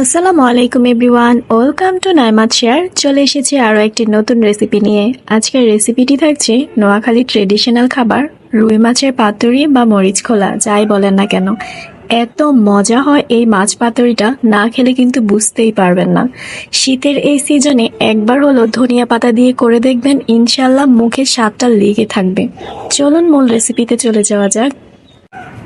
আসসালামু আলাইকুম everyone, welcome to Naimat share. চলে এসেছি আরও একটি নতুন রেসিপি নিয়ে। আজকের রেসিপিটি থাকছে নোয়াখালী ট্রেডিশনাল খাবার, রুই মাছের পাতুরি বা মরিচ খোলা, যাই বলেন না কেন। এত মজা হয় এই মাছ পাতুরিটা, না খেলে কিন্তু বুঝতেই পারবেন না। শীতের এই সিজনে একবার হলো ধনিয়া পাতা দিয়ে করে দেখবেন ইনশাল্লাহ মুখে স্বাদটা লেগে থাকবে। চলুন মূল রেসিপিতে চলে যাওয়া যাক।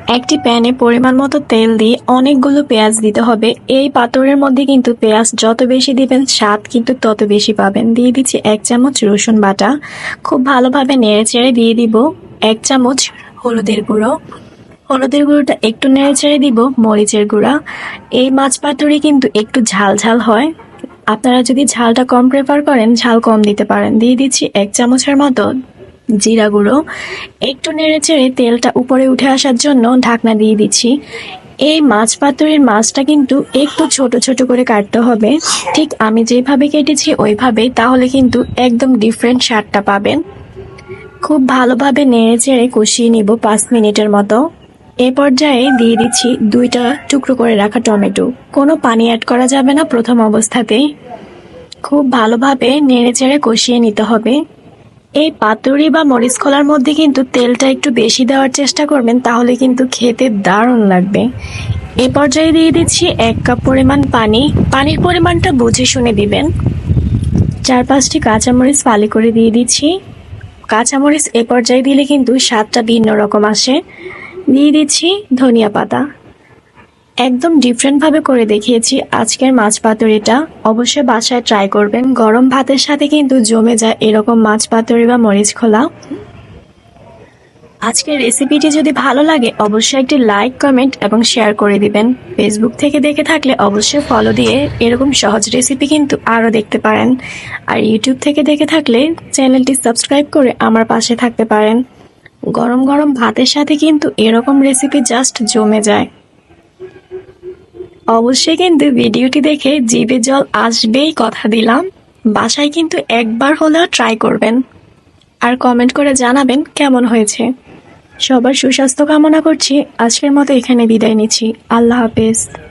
একটি প্যানে পরিমাণ মতো তেল দিয়ে অনেকগুলো পেঁয়াজ দিতে হবে। এই পাথরের মধ্যে কিন্তু পেঁয়াজ যত বেশি দিবেন, স্বাদ কিন্তু তত বেশি পাবেন। দিয়ে দিচ্ছি এক চামচ রসুন বাটা। খুব ভালোভাবে নেড়ে চেড়ে দিয়ে দিব এক চামচ হলুদের গুঁড়ো। হলুদের গুঁড়োটা একটু নেড়ে চেড়ে দিব মরিচের গুঁড়া। এই মাছ পাতুরি কিন্তু একটু ঝাল ঝাল হয়। আপনারা যদি ঝালটা কম প্রেফার করেন, ঝাল কম দিতে পারেন। দিয়ে দিচ্ছি এক চামচের মতো জিরা গুঁড়ো। একটু নেড়ে চেড়ে তেলটা উপরে উঠে আসার জন্য ঢাকনা দিয়ে দিচ্ছি। এই মাছ পাতুরির মাছটা কিন্তু একটু ছোট ছোট করে কাটতে হবে। ঠিক আমি যেভাবে কেটেছি ওইভাবেই তাহলে কিন্তু একদম ডিফারেন্ট স্বাদটা পাবেন। খুব ভালোভাবে নেড়ে চেড়ে কষিয়ে নিব পাঁচ মিনিটের মতো। এ পর্যায়ে দিয়ে দিচ্ছি দুইটা টুকরো করে রাখা টমেটো। কোনো পানি অ্যাড করা যাবে না প্রথম অবস্থাতেই। খুব ভালোভাবে নেড়ে চেড়ে কষিয়ে নিতে হবে। এই পাতুরি বা মরিচ খোলার মধ্যে কিন্তু তেলটা একটু বেশি দেওয়ার চেষ্টা করবেন, তাহলে কিন্তু খেতে দারুণ লাগবে। এ পর্যায়ে দিয়ে দিচ্ছি এক কাপ পরিমাণ পানি। পানির পরিমাণটা বুঝে শুনে দিবেন। চার পাঁচটি কাঁচামরিচ ফালি করে দিয়ে দিচ্ছি। কাঁচামরিচ এ পর্যায়ে দিলে কিন্তু স্বাদটা ভিন্ন রকম আসে। দিয়ে দিচ্ছি ধনিয়া পাতা। একদম ডিফারেন্টভাবে করে দেখিয়েছি আজকের মাছ পাতুরিটা। অবশ্যই বাসায় ট্রাই করবেন। গরম ভাতের সাথে কিন্তু জমে যায় এরকম মাছ পাতুরি বা মরিচ খোলা। আজকের রেসিপিটি যদি ভালো লাগে, অবশ্যই একটি লাইক কমেন্ট এবং শেয়ার করে দিবেন। ফেসবুক থেকে দেখে থাকলে অবশ্যই ফলো দিয়ে এরকম সহজ রেসিপি কিন্তু আরও দেখতে পারেন। আর ইউটিউব থেকে দেখে থাকলে চ্যানেলটি সাবস্ক্রাইব করে আমার পাশে থাকতে পারেন। গরম গরম ভাতের সাথে কিন্তু এরকম রেসিপি জাস্ট জমে যায়। অবশ্যই কিন্তু ভিডিওটি দেখে জিভে জল আসবেই কথা দিলাম। বাসায় কিন্তু একবার হলেও ট্রাই করবেন। আর কমেন্ট করে জানাবেন কেমন হয়েছে। সবার সুস্বাস্থ্য কামনা করছি। আজকের মতো এখানে বিদায় নিচ্ছি। আল্লাহ হাফেজ।